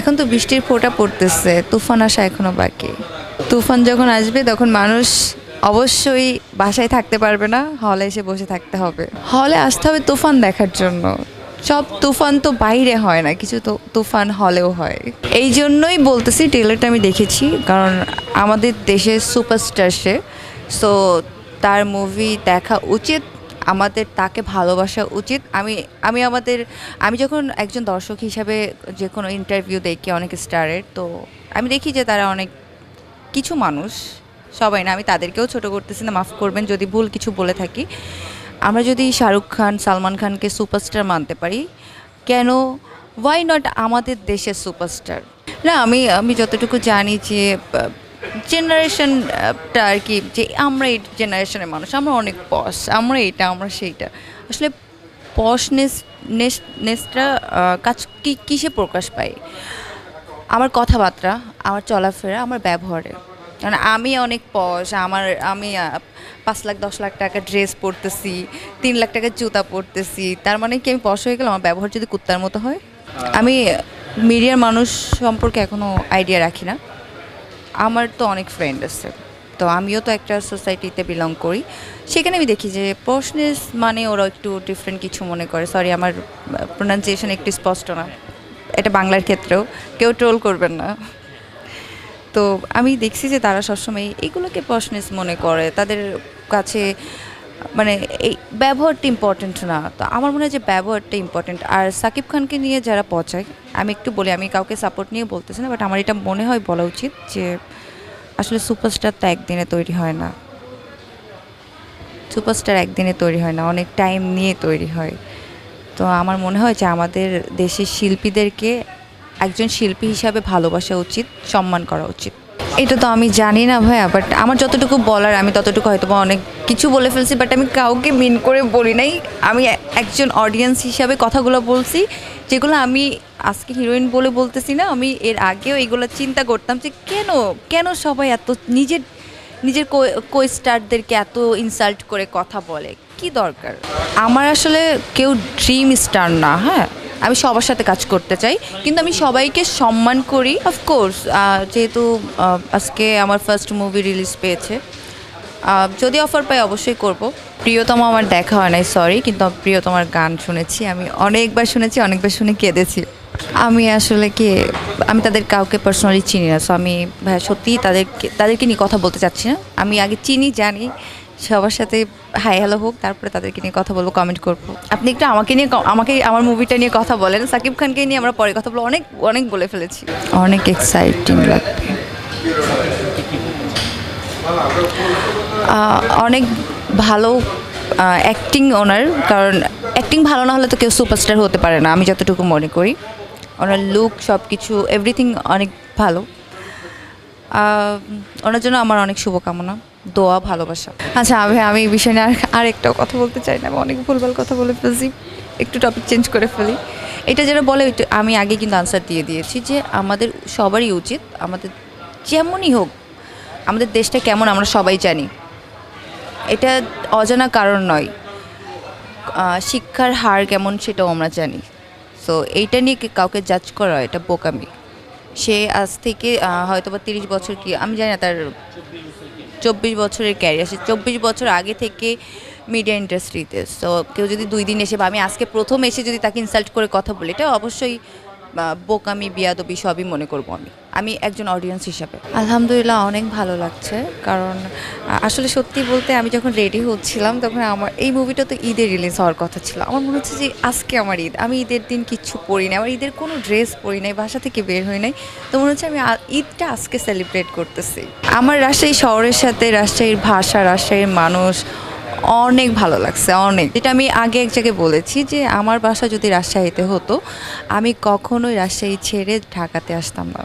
এখন তো বৃষ্টির ফোঁটা পড়তেছে, তুফান আসা এখনও বাকি। তুফান যখন আসবে, তখন মানুষ অবশ্যই বাসায় থাকতে পারবে না, হলে এসে বসে থাকতে হবে। হলে আসতে হবে তুফান দেখার জন্য। সব তুফান তো বাইরে হয় না, কিছু তো তুফান হলেও হয়। এই জন্যই বলতেছি, ট্রেলারটা আমি দেখেছি, কারণ আমাদের দেশের সুপারস্টার সে। সো তার মুভি দেখা উচিত। আমাদের তাকে ভালোবাসা উচিত। আমি আমি আমাদের, আমি যখন একজন দর্শক হিসাবে যে কোনো ইন্টারভিউ দেখি, অনেক স্টারের তো আমি দেখি যে তারা অনেক কিছু মানুষ। সবাই না, আমি তাদেরকেও ছোট করতেছি না, মাফ করবেন, যদি ভুল কিছু বলে থাকি। আমরা যদি শাহরুখ খান, সালমান খানকে সুপারস্টার মানতে পারি, কেন? ওয়াই নট আমাদের দেশের সুপারস্টার না, আমি আমি যতটুকু জানি যে জেনারেশনটা আর কি, যে আমরা এই জেনারেশনের মানুষ, আমরা অনেক পস আমরা এটা আমরা সেইটা। আসলে পশনেস নেসটা কাজ কি, কিসে প্রকাশ পাই আমার কথাবার্তা, আমার চলাফেরা, আমার ব্যবহারে। কারণ আমি অনেক পশ আমার, আমি পাঁচ লাখ, দশ লাখ টাকা ড্রেস পরতেছি, তিন লাখ টাকার জুতা পরতেছি, তার মানে কি আমি পশ হয়ে গেলাম? আমার ব্যবহার যদি কুত্তার মতো হয়? আমি মিডিয়ার মানুষ সম্পর্কে এখনও আইডিয়া রাখি না। আমার তো অনেক ফ্রেন্ড আছে। তো আমিও তো একটা সোসাইটিতে বিলং করি। সেখানে আমি দেখি যে প্রশ্নের মানে ওরা একটু ডিফারেন্ট কিছু মনে করে। সরি আমার প্রোনাউন্সিয়েশন একটু স্পষ্ট না। এটা বাংলার ক্ষেত্রেও। কেউ ট্রোল করবেন না। তো আমি দেখছি যে তারা সবসময় এইগুলোকে প্রশ্নেস মনে করে। তাদের কাছে মানে এই ব্যবহারটা ইম্পর্ট্যান্ট না। তো আমার মনে হয় যে ব্যবহারটা ইম্পর্ট্যান্ট আর সাকিব খানকে নিয়ে যারা পচায় আমি একটু বলি, আমি কাউকে সাপোর্ট নিয়ে বলতেছি না বাট আমার এটা মনে হয় বলা উচিত যে আসলে সুপারস্টার তো একদিনে তৈরি হয় না। সুপারস্টার একদিনে তৈরি হয় না, অনেক টাইম নিয়ে তৈরি হয়। তো আমার মনে হয় যে আমাদের দেশের শিল্পীদেরকে একজন শিল্পী হিসাবে ভালোবাসা উচিত, সম্মান করা উচিত। এটা তো আমি জানি না ভাইয়া বাট আমার যতটুকু বলার, আমি ততটুকু হয়তো অনেক কিছু বলে ফেলছি বাট আমি কাউকে মিন করে বলি নাই। আমি একজন অডিয়েন্স হিসাবে কথাগুলো বলছি, যেগুলো আমি আজকে হিরোইন বলে বলতেছি না, আমি এর আগেও এগুলো চিন্তা করতাম যে কেন কেন সবাই এত নিজের নিজের কো স্টারদেরকে এত ইনসাল্ট করে কথা বলে? কি দরকার? আমার আসলে কেউ ড্রিম স্টার না হ্যাঁ? আমি সবার সাথে কাজ করতে চাই। কিন্তু আমি সবাইকে সম্মান করি অফকোর্স যেহেতু আজকে আমার ফার্স্ট মুভি রিলিজ পেয়েছে। যদি অফার পাই অবশ্যই করব। প্রিয়তম আমার দেখা হয় নাই সরি কিন্তু প্রিয়তমার গান শুনেছি। আমি অনেকবার শুনেছি, অনেকবার শুনে কেঁদেছি। আমি আসলে কি, আমি তাদের কাউকে পার্সোনালি চিনি না সো আমি সত্যিই তাদেরকে তাদেরকে নিয়ে কথা বলতে চাচ্ছি না। আমি আগে চিনি, জানি সবার সাথে হাই হ্যালো হোক তারপরে তাদেরকে নিয়ে কথা বলব কমেন্ট করব। আপনি একটু আমাকে নিয়ে আমাকে আমার মুভিটা নিয়ে কথা বলেন। সাকিব খানকে নিয়ে আমরা পরে কথা বলব। অনেক অনেক বলে ফেলেছি। অনেক এক্সাইটিং লাগবে। অনেক ভালো অ্যাক্টিং ওনার কারণ অ্যাক্টিং ভালো না হলে তো কেউ সুপারস্টার হতে পারে না আমি যতটুকু মনে করি। ওনার লুক সব কিছু এভরিথিং অনেক ভালো। ওনার জন্য আমার অনেক শুভকামনা। দোয়া, ভালোবাসা। আচ্ছা আমি আমি এই বিষয় নিয়ে আর আরেকটাও কথা বলতে চাই না, আমি অনেক ভুলভাল কথা বলে ফেলছি। একটু টপিক চেঞ্জ করে ফেলি। এটা যারা বলে আমি আগে কিন্তু আনসার দিয়ে দিয়েছি যে আমাদের, সবারই উচিত, আমাদের যেমনই হোক, আমাদের দেশটা কেমন আমরা সবাই জানি। এটা অজানা কারণ নয়। শিক্ষার হার কেমন সেটাও আমরা জানি। সো এইটা নিয়ে কাউকে জাজ করা, এটা বোকামি। সে আজ থেকে হয়তো বা তিরিশ বছর কি, আমি জানি না তার চব্বিশ বছরের ক্যারিয়ার সে চব্বিশ বছর আগে থেকে মিডিয়া ইন্ডাস্ট্রিতে সো কেউ যদি দুই দিন এসে বা আমি আজকে প্রথম এসে যদি তাকে ইনসাল্ট করে কথা বলি, এটা অবশ্যই বোকামি, বিয়াদবি সবই মনে করব আমি। আমি একজন অডিয়েন্স হিসাবে। আলহামদুলিল্লাহ অনেক ভালো লাগছে, কারণ আসলে সত্যি বলতে আমি যখন রেডি হচ্ছিলাম, তখন আমার, এই মুভিটা তো ঈদে রিলিজ হওয়ার কথা ছিল। আমার মনে হচ্ছে যে আজকে আমার ঈদ, আমি ঈদের দিন কিচ্ছু পরি না আমার ঈদের কোনো ড্রেস পরি নাই, বাসা থেকে বের হই নাই। তো মনে হচ্ছে আমি ঈদটা আজকে সেলিব্রেট করতেছি। আমার রাজশাহী শহরের সাথে রাজশাহীর ভাষা, রাজশাহীর মানুষ অনেক ভালো লাগছে, অনেক। যেটা আমি আগে এক জায়গায় বলেছি যে আমার বাসা যদি রাজশাহীতে হতো, আমি কখনোই রাজশাহী ছেড়ে ঢাকাতে আসতাম না।